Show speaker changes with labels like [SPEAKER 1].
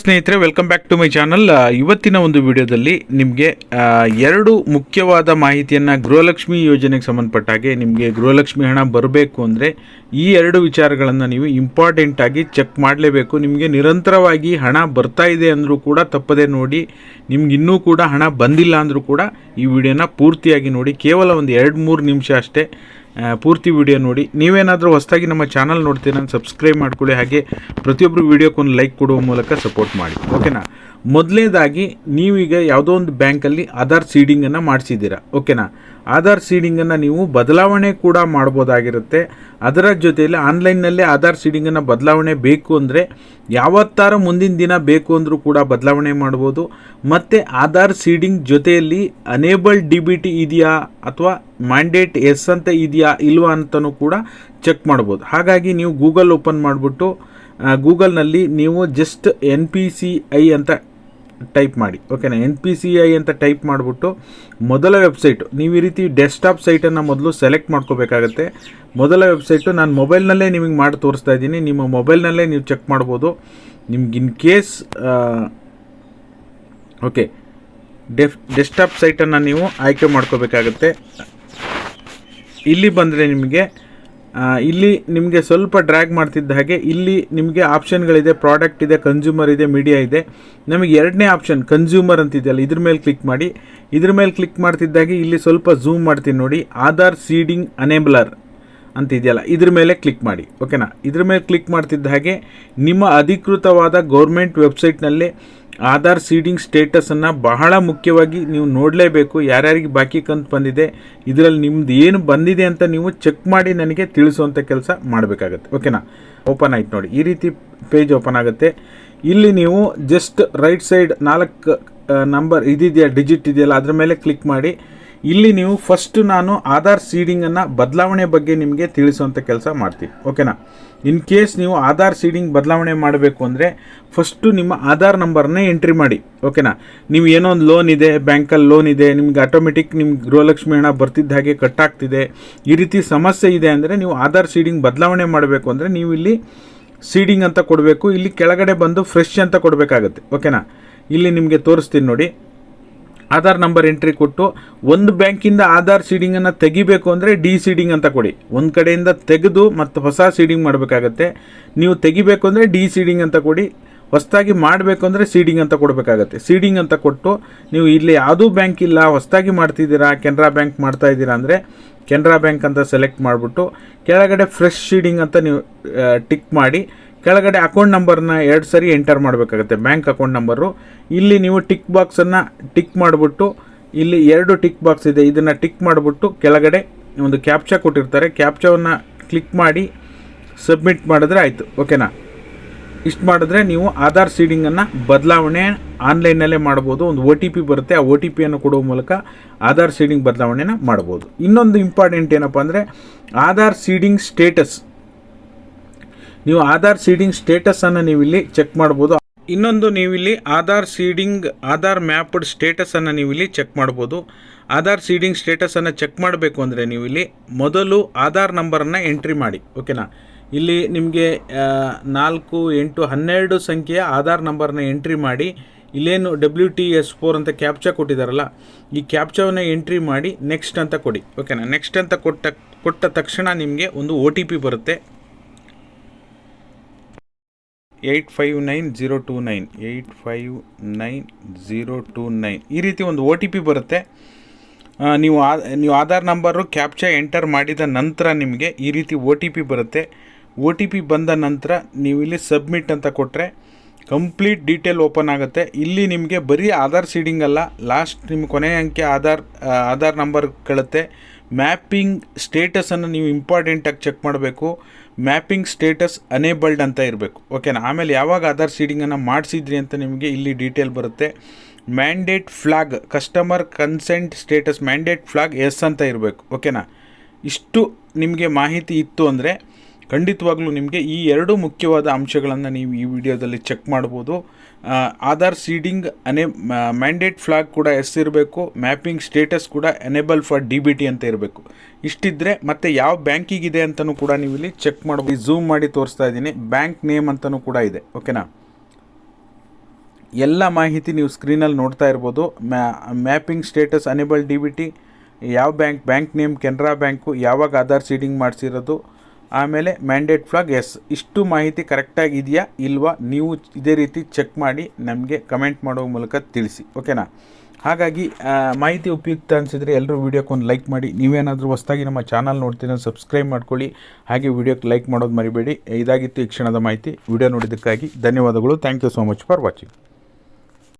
[SPEAKER 1] ಸ್ನೇಹಿತರೆ welcome back to my channel ಇವತ್ತಿನ ಒಂದು ವಿಡಿಯೋದಲ್ಲಿ ನಿಮಗೆ ಎರಡು ಮುಖ್ಯವಾದ ಮಾಹಿತಿಯನ್ನು ಗೃಹಲಕ್ಷ್ಮಿ ಯೋಜನೆಗೆ ಸಂಬಂಧಪಟ್ಟ ಹಾಗೆ ನಿಮಗೆ ಗೃಹಲಕ್ಷ್ಮಿ ಹಣ ಬರಬೇಕು ಅಂದರೆ ಈ ಎರಡು ವಿಚಾರಗಳನ್ನು ನೀವು ಇಂಪಾರ್ಟೆಂಟಾಗಿ ಚೆಕ್ ಮಾಡಲೇಬೇಕು. ನಿಮಗೆ ನಿರಂತರವಾಗಿ ಹಣ ಬರ್ತಾ ಇದೆ ಅಂದರೂ ಕೂಡ ತಪ್ಪದೆ ನೋಡಿ, ನಿಮ್ಗೆ ಇನ್ನೂ ಕೂಡ ಹಣ ಬಂದಿಲ್ಲ ಅಂದರೂ ಕೂಡ ಈ ವಿಡಿಯೋನ ಪೂರ್ತಿಯಾಗಿ ನೋಡಿ. ಕೇವಲ ಒಂದು ಎರಡು ಮೂರು ನಿಮಿಷ ಅಷ್ಟೇ. ಪೂರ್ತಿ ವಿಡಿಯೋ ನೋಡಿ. ನೀವೇನಾದರೂ ಹೊಸದಾಗಿ ನಮ್ಮ ಚಾನಲ್ ನೋಡ್ತೀರ ಸಬ್ಸ್ಕ್ರೈಬ್ ಮಾಡ್ಕೊಳ್ಳಿ. ಹಾಗೆ ಪ್ರತಿಯೊಬ್ಬರು ವಿಡಿಯೋಕ್ಕೊಂದು ಲೈಕ್ ಕೊಡುವ ಮೂಲಕ ಸಪೋರ್ಟ್ ಮಾಡಿ. ಓಕೆನಾ? ಮೊದಲನೇದಾಗಿ ನೀವೀಗ ಯಾವುದೋ ಒಂದು ಬ್ಯಾಂಕಲ್ಲಿ ಆಧಾರ್ ಸೀಡಿಂಗನ್ನು ಮಾಡಿಸಿದ್ದೀರಾ. ಓಕೆನಾ? ಆಧಾರ್ ಸೀಡಿಂಗನ್ನು ನೀವು ಬದಲಾವಣೆ ಕೂಡ ಮಾಡ್ಬೋದಾಗಿರುತ್ತೆ. ಅದರ ಜೊತೆಯಲ್ಲಿ ಆನ್ಲೈನ್ನಲ್ಲೇ ಆಧಾರ್ ಸೀಡಿಂಗನ್ನು ಬದಲಾವಣೆ ಬೇಕು ಅಂದರೆ ಯಾವತ್ತಾರ ಮುಂದಿನ ದಿನ ಬೇಕು ಅಂದರೂ ಕೂಡ ಬದಲಾವಣೆ ಮಾಡ್ಬೋದು. ಮತ್ತು ಆಧಾರ್ ಸೀಡಿಂಗ್ ಜೊತೆಯಲ್ಲಿ ಅನೇಬಲ್ ಡಿ ಬಿ ಇದೆಯಾ ಅಥವಾ ಮ್ಯಾಂಡೇಟ್ ಎಸ್ ಅಂತ ಇದೆಯಾ ಇಲ್ವಾ ಅಂತಲೂ ಕೂಡ ಚೆಕ್ ಮಾಡ್ಬೋದು. ಹಾಗಾಗಿ ನೀವು ಗೂಗಲ್ ಓಪನ್ ಮಾಡಿಬಿಟ್ಟು ಗೂಗಲ್ನಲ್ಲಿ ನೀವು just N P C I ಅಂತ ಟೈಪ್ ಮಾಡಿ. ಓಕೆನಾ ಎನ್ ಪಿ ಸಿ ಐ ಅಂತ ಟೈಪ್ ಮಾಡಿಬಿಟ್ಟು ಮೊದಲ ವೆಬ್ಸೈಟು ನೀವು ಈ ರೀತಿ ಡೆಸ್ಕ್ಟಾಪ್ ಸೈಟನ್ನು ಮೊದಲು ಸೆಲೆಕ್ಟ್ ಮಾಡ್ಕೋಬೇಕಾಗತ್ತೆ. ಮೊದಲ ವೆಬ್ಸೈಟು ನಾನು ಮೊಬೈಲ್ನಲ್ಲೇ ನಿಮಗೆ ಮಾಡಿ ತೋರಿಸ್ತಾ ಇದ್ದೀನಿ. ನಿಮ್ಮ ಮೊಬೈಲ್ನಲ್ಲೇ ನೀವು ಚೆಕ್ ಮಾಡ್ಬೋದು. ನಿಮ್ಗೆ ಇನ್ ಕೇಸ್ ಓಕೆ ಡೆಫ್ ಡೆಸ್ಕ್ಟಾಪ್ ಸೈಟನ್ನು ನೀವು ಆಯ್ಕೆ ಮಾಡ್ಕೋಬೇಕಾಗತ್ತೆ. ಇಲ್ಲಿ ಬಂದರೆ ನಿಮಗೆ ಇಲ್ಲಿ ನಿಮಗೆ ಸ್ವಲ್ಪ ಡ್ರ್ಯಾಗ್ ಮಾಡ್ತಿದ್ದ ಹಾಗೆ, ಇಲ್ಲಿ ನಿಮಗೆ ಆಪ್ಷನ್ಗಳಿದೆ ಪ್ರಾಡಕ್ಟ್ ಇದೆ ಕನ್ಸ್ಯೂಮರ್ ಇದೆ ಮೀಡಿಯಾ ಇದೆ. ನಮಗೆ ಎರಡನೇ ಆಪ್ಷನ್ ಕನ್ಸ್ಯೂಮರ್ ಅಂತಿದೆಯಲ್ಲ, ಇದ್ರ ಮೇಲೆ ಕ್ಲಿಕ್ ಮಾಡಿ. ಇದ್ರ ಮೇಲೆ ಕ್ಲಿಕ್ ಮಾಡ್ತಿದ್ದಾಗೆ ಇಲ್ಲಿ ಸ್ವಲ್ಪ ಝೂಮ್ ಮಾಡ್ತೀನಿ ನೋಡಿ. ಆಧಾರ್ ಸೀಡಿಂಗ್ ಅನೇಬಲರ್ ಅಂತಿದೆಯಲ್ಲ, ಇದ್ರ ಮೇಲೆ ಕ್ಲಿಕ್ ಮಾಡಿ ಓಕೆನಾ ಇದ್ರ ಮೇಲೆ ಕ್ಲಿಕ್ ಮಾಡ್ತಿದ್ದ ಹಾಗೆ, ನಿಮ್ಮ ಅಧಿಕೃತವಾದ ಗೌರ್ಮೆಂಟ್ ವೆಬ್ಸೈಟ್ನಲ್ಲೇ ಆಧಾರ್ ಸೀಡಿಂಗ್ ಸ್ಟೇಟಸನ್ನು ಬಹಳ ಮುಖ್ಯವಾಗಿ ನೀವು ನೋಡಲೇಬೇಕು, ಯಾರ್ಯಾರಿಗೆ ಬಾಕಿ ಕಂತು ಬಂದಿದೆ, ಇದರಲ್ಲಿ ನಿಮ್ದು ಏನು ಬಂದಿದೆ ಅಂತ ನೀವು ಚೆಕ್ ಮಾಡಿ ನನಗೆ ತಿಳಿಸುವಂಥ ಕೆಲಸ ಮಾಡಬೇಕಾಗತ್ತೆ. ಓಕೆನಾ? ಓಪನ್ ಆಯ್ತು ನೋಡಿ. ಈ ರೀತಿ ಪೇಜ್ ಓಪನ್ ಆಗುತ್ತೆ. ಇಲ್ಲಿ ನೀವು ಜಸ್ಟ್ ರೈಟ್ ಸೈಡ್ ನಾಲ್ಕು ನಂಬರ್ ಇದಿದೆಯಾ, ಡಿಜಿಟ್ ಇದೆಯಲ್ಲ, ಅದರ ಮೇಲೆ ಕ್ಲಿಕ್ ಮಾಡಿ. ಇಲ್ಲಿ ನೀವು ಫಸ್ಟ್ ನಾನು ಆಧಾರ್ ಸೀಡಿಂಗನ್ನು ಬದಲಾವಣೆ ಬಗ್ಗೆ ನಿಮಗೆ ತಿಳಿಸುವಂಥ ಕೆಲಸ ಮಾಡ್ತೀನಿ ಓಕೆನಾ ಇನ್ ಕೇಸ್ ನೀವು ಆಧಾರ್ ಸೀಡಿಂಗ್ ಬದಲಾವಣೆ ಮಾಡಬೇಕು ಅಂದರೆ ಫಸ್ಟು ನಿಮ್ಮ ಆಧಾರ್ ನಂಬರ್ನೇ ಎಂಟ್ರಿ ಮಾಡಿ ಓಕೆನಾ ನೀವು ಏನೋ ಒಂದು ಲೋನ್ ಇದೆ, ಬ್ಯಾಂಕಲ್ಲಿ ಲೋನ್ ಇದೆ, ನಿಮ್ಗೆ ಆಟೋಮೆಟಿಕ್ ನಿಮ್ಗೆ ಗೃಹಲಕ್ಷ್ಮಿ ಹಣ ಬರ್ತಿದ್ದ ಹಾಗೆ ಕಟ್ ಆಗ್ತಿದೆ, ಈ ರೀತಿ ಸಮಸ್ಯೆ ಇದೆ ಅಂದರೆ ನೀವು ಆಧಾರ್ ಸೀಡಿಂಗ್ ಬದಲಾವಣೆ ಮಾಡಬೇಕು ಅಂದರೆ ನೀವು ಇಲ್ಲಿ ಸೀಡಿಂಗ್ ಅಂತ ಕೊಡಬೇಕು, ಇಲ್ಲಿ ಕೆಳಗಡೆ ಬಂದು ಫ್ರೆಶ್ ಅಂತ ಕೊಡಬೇಕಾಗುತ್ತೆ ಓಕೆನಾ ಇಲ್ಲಿ ನಿಮಗೆ ತೋರಿಸ್ತೀನಿ ನೋಡಿ. ಆಧಾರ್ ನಂಬರ್ ಎಂಟ್ರಿ ಕೊಟ್ಟು ಒಂದು ಬ್ಯಾಂಕಿಂದ ಆಧಾರ್ ಸೀಡಿಂಗನ್ನು ತೆಗಿಬೇಕು ಅಂದರೆ ಡಿ ಸೀಡಿಂಗ್ ಅಂತ ಕೊಡಿ. ಒಂದು ಕಡೆಯಿಂದ ತೆಗೆದು ಮತ್ತು ಹೊಸ ಸೀಡಿಂಗ್ ಮಾಡಬೇಕಾಗತ್ತೆ. ನೀವು ತೆಗಿಬೇಕು ಅಂದರೆ ಡಿ ಸೀಡಿಂಗ್ ಅಂತ ಕೊಡಿ. ಹೊಸದಾಗಿ ಮಾಡಬೇಕು ಅಂದರೆ ಸೀಡಿಂಗ್ ಅಂತ ಕೊಡಬೇಕಾಗತ್ತೆ. ಸೀಡಿಂಗ್ ಅಂತ ಕೊಟ್ಟು ನೀವು ಇಲ್ಲಿ ಯಾವುದೂ ಬ್ಯಾಂಕ್ ಇಲ್ಲ, ಹೊಸದಾಗಿ ಮಾಡ್ತಿದ್ದೀರಾ, ಕೆನರಾ ಬ್ಯಾಂಕ್ ಮಾಡ್ತಾ ಇದ್ದೀರಾ ಅಂದರೆ ಕೆನರಾ ಬ್ಯಾಂಕ್ ಅಂತ ಸೆಲೆಕ್ಟ್ ಮಾಡಿಬಿಟ್ಟು ಕೆಳಗಡೆ ಫ್ರೆಶ್ ಶೀಡಿಂಗ್ ಅಂತ ನೀವು ಟಿಕ್ ಮಾಡಿ. ಕೆಳಗಡೆ ಅಕೌಂಟ್ ನಂಬರ್ನ ಎರಡು ಸರಿ ಎಂಟರ್ ಮಾಡಬೇಕಾಗುತ್ತೆ ಬ್ಯಾಂಕ್ ಅಕೌಂಟ್ ನಂಬರು ಇಲ್ಲಿ ನೀವು ಟಿಕ್ ಬಾಕ್ಸನ್ನು ಟಿಕ್ ಮಾಡಿಬಿಟ್ಟು, ಇಲ್ಲಿ ಎರಡು ಟಿಕ್ ಬಾಕ್ಸ್ ಇದೆ, ಇದನ್ನು ಟಿಕ್ ಮಾಡಿಬಿಟ್ಟು ಕೆಳಗಡೆ ಒಂದು ಕ್ಯಾಪ್ಚಾ ಕೊಟ್ಟಿರ್ತಾರೆ ಕ್ಯಾಪ್ಚಾವನ್ನು ಕ್ಲಿಕ್ ಮಾಡಿ ಸಬ್ಮಿಟ್ ಮಾಡಿದ್ರೆ ಆಯಿತು ಓಕೆನಾ ಇಷ್ಟು ಮಾಡಿದ್ರೆ ನೀವು ಆಧಾರ್ ಸೀಡಿಂಗನ್ನು ಬದಲಾವಣೆ ಆನ್ಲೈನಲ್ಲೇ ಮಾಡ್ಬೋದು, ಒಂದು ಒ ಟಿ ಪಿ ಬರುತ್ತೆ, ಆ ಒ ಟಿ ಪಿಯನ್ನು ಕೊಡುವ ಮೂಲಕ ಆಧಾರ್ ಸೀಡಿಂಗ್ ಬದಲಾವಣೆನ ಮಾಡ್ಬೋದು. ಇನ್ನೊಂದು ಇಂಪಾರ್ಟೆಂಟ್ ಏನಪ್ಪ ಅಂದರೆ, ಆಧಾರ್ ಸೀಡಿಂಗ್ ಸ್ಟೇಟಸ್ ನೀವು ಆಧಾರ್ ಸೀಡಿಂಗ್ ಸ್ಟೇಟಸನ್ನು ನೀವು ಇಲ್ಲಿ ಚೆಕ್ ಮಾಡ್ಬೋದು. ಇನ್ನೊಂದು ನೀವಿಲ್ಲಿ ಆಧಾರ್ ಸೀಡಿಂಗ್, ಆಧಾರ್ ಮ್ಯಾಪ್ಡ್ ಸ್ಟೇಟಸನ್ನು ನೀವಿಲ್ಲಿ ಚೆಕ್ ಮಾಡ್ಬೋದು. ಆಧಾರ್ ಸೀಡಿಂಗ್ ಸ್ಟೇಟಸನ್ನು ಚೆಕ್ ಮಾಡಬೇಕು ಅಂದರೆ ನೀವು ಇಲ್ಲಿ ಮೊದಲು ಆಧಾರ್ ನಂಬರನ್ನು ಎಂಟ್ರಿ ಮಾಡಿ, ಓಕೆನಾ? ಇಲ್ಲಿ ನಿಮಗೆ ನಾಲ್ಕು, ಎಂಟು, ಹನ್ನೆರಡು ಸಂಖ್ಯೆಯ ಆಧಾರ್ ನಂಬರ್ನ ಎಂಟ್ರಿ ಮಾಡಿ, ಇಲ್ಲೇನು ಡಬ್ಲ್ಯೂ ಟಿ ಎಸ್ ಫೋರ್ ಅಂತ ಕ್ಯಾಪ್ಚಾ ಕೊಟ್ಟಿದ್ದಾರಲ್ಲ ಈ ಕ್ಯಾಪ್ಚಾವನ್ನು ಎಂಟ್ರಿ ಮಾಡಿ, ನೆಕ್ಸ್ಟ್ ಅಂತ ಕೊಡಿ, ಓಕೆನಾ? ನೆಕ್ಸ್ಟ್ ಅಂತ ಕೊಟ್ಟ ಕೊಟ್ಟ ತಕ್ಷಣ ನಿಮಗೆ ಒಂದು ಒ ಬರುತ್ತೆ. Eight five nine zero two nine eight five nine zero two nine. ಈ ರೀತಿ ಒಂದು ಒ ಟಿ ಪಿ ಬರುತ್ತೆ. ನೀವು ಆ, ನೀವು ಆಧಾರ್ ನಂಬರು ಕ್ಯಾಪ್ಚಾ ಎಂಟರ್ ಮಾಡಿದ ನಂತರ ನಿಮಗೆ ಈ ರೀತಿ ಒ ಟಿ ಪಿ ಬರುತ್ತೆ. ಒ ಟಿ ಪಿ ಬಂದ ನಂತರ ನೀವು ಇಲ್ಲಿ ಸಬ್ಮಿಟ್ ಅಂತ ಕೊಟ್ಟರೆ ಕಂಪ್ಲೀಟ್ ಡೀಟೇಲ್ ಓಪನ್ ಆಗುತ್ತೆ. ಇಲ್ಲಿ ನಿಮಗೆ ಬರೀ ಆಧಾರ್ ಸೀಡಿಂಗ್ ಅಲ್ಲ ಲಾಸ್ಟ್ ನಿಮ್ಮ ಕೊನೆಯ ಅಂಕೆ ಆಧಾರ್ ಆಧಾರ್ ನಂಬರ್ ಕೇಳುತ್ತೆ. ಮ್ಯಾಪಿಂಗ್ ಸ್ಟೇಟಸನ್ನು ನೀವು ಇಂಪಾರ್ಟೆಂಟಾಗಿ ಚೆಕ್ ಮಾಡಬೇಕು. ಮ್ಯಾಪಿಂಗ್ ಸ್ಟೇಟಸ್ ಅನೇಬಲ್ಡ್ ಅಂತ ಇರಬೇಕು. ಓಕೆನಾ ಆಮೇಲೆ ಯಾವಾಗ ಆಧಾರ್ ಸೀಡಿಂಗನ್ನು ಮಾಡಿಸಿದ್ರಿ ಅಂತ ನಿಮಗೆ ಇಲ್ಲಿ ಡೀಟೇಲ್ ಬರುತ್ತೆ. Mandate flag customer consent status mandate flag yes ಅಂತ ಇರಬೇಕು. ಓಕೆನಾ ಇಷ್ಟು ನಿಮಗೆ ಮಾಹಿತಿ ಇತ್ತು ಅಂದರೆ ಖಂಡಿತವಾಗ್ಲೂ ನಿಮಗೆ ಈ ಎರಡು ಮುಖ್ಯವಾದ ಅಂಶಗಳನ್ನು ನೀವು ಈ ವಿಡಿಯೋದಲ್ಲಿ ಚೆಕ್ ಮಾಡ್ಬೋದು. ಆಧಾರ್ ಸೀಡಿಂಗ್ ಅನೆ ಮ್ಯಾಂಡೇಟ್ ಫ್ಲಾಗ್ ಕೂಡ ಎಸ್ ಇರಬೇಕು ಮ್ಯಾಪಿಂಗ್ ಸ್ಟೇಟಸ್ ಕೂಡ enable for D B T ಅಂತ ಇರಬೇಕು. ಇಷ್ಟಿದ್ರೆ ಮತ್ತೆ ಯಾವ ಬ್ಯಾಂಕಿಗಿದೆ ಅಂತಲೂ ಕೂಡ ನೀವು ಇಲ್ಲಿ ಚೆಕ್ ಮಾಡ್ಬೋದು ಝೂಮ್ ಮಾಡಿ ತೋರಿಸ್ತಾ ಇದ್ದೀನಿ. ಬ್ಯಾಂಕ್ ನೇಮ್ ಅಂತಲೂ ಕೂಡ ಇದೆ. ಓಕೆನಾ ಎಲ್ಲ ಮಾಹಿತಿ ನೀವು ಸ್ಕ್ರೀನಲ್ಲಿ ನೋಡ್ತಾ ಇರ್ಬೋದು. ಮ್ಯಾ mapping status enable D B T ಯಾವ bank bank name Canara bank, ಯಾವಾಗ ಆಧಾರ್ ಸೀಡಿಂಗ್ ಮಾಡಿಸಿರೋದು ಆಮೇಲೆ ಮ್ಯಾಂಡೇಟ್ ಫ್ಲಾಗ್ ಎಸ್ ಇಷ್ಟು ಮಾಹಿತಿ ಕರೆಕ್ಟಾಗಿ ಇದೆಯಾ, ಇಲ್ವಾ, ನೀವು ಇದೇ ರೀತಿ ಚೆಕ್ ಮಾಡಿ ನಮಗೆ ಕಮೆಂಟ್ ಮಾಡೋ ಮೂಲಕ ತಿಳಿಸಿ ಓಕೆನಾ ಹಾಗಾಗಿ ಮಾಹಿತಿ ಉಪಯುಕ್ತ ಅನಿಸಿದರೆ ಎಲ್ಲರೂ ವೀಡಿಯೋಕ್ಕೆ ಒಂದು ಲೈಕ್ ಮಾಡಿ, ನೀವೇನಾದರೂ ಹೊಸದಾಗಿ ನಮ್ಮ ಚಾನಲ್ ನೋಡ್ತೀನಿ ಸಬ್ಸ್ಕ್ರೈಬ್ ಮಾಡ್ಕೊಳ್ಳಿ. ಹಾಗೆ ವೀಡಿಯೋಕ್ಕೆ ಲೈಕ್ ಮಾಡೋದು ಮರಿಬೇಡಿ. ಇದಾಗಿತ್ತು ಈ ಕ್ಷಣದ ಮಾಹಿತಿ. ವಿಡಿಯೋ ನೋಡಿದ್ದಕ್ಕಾಗಿ ಧನ್ಯವಾದಗಳು. Thank you so much for watching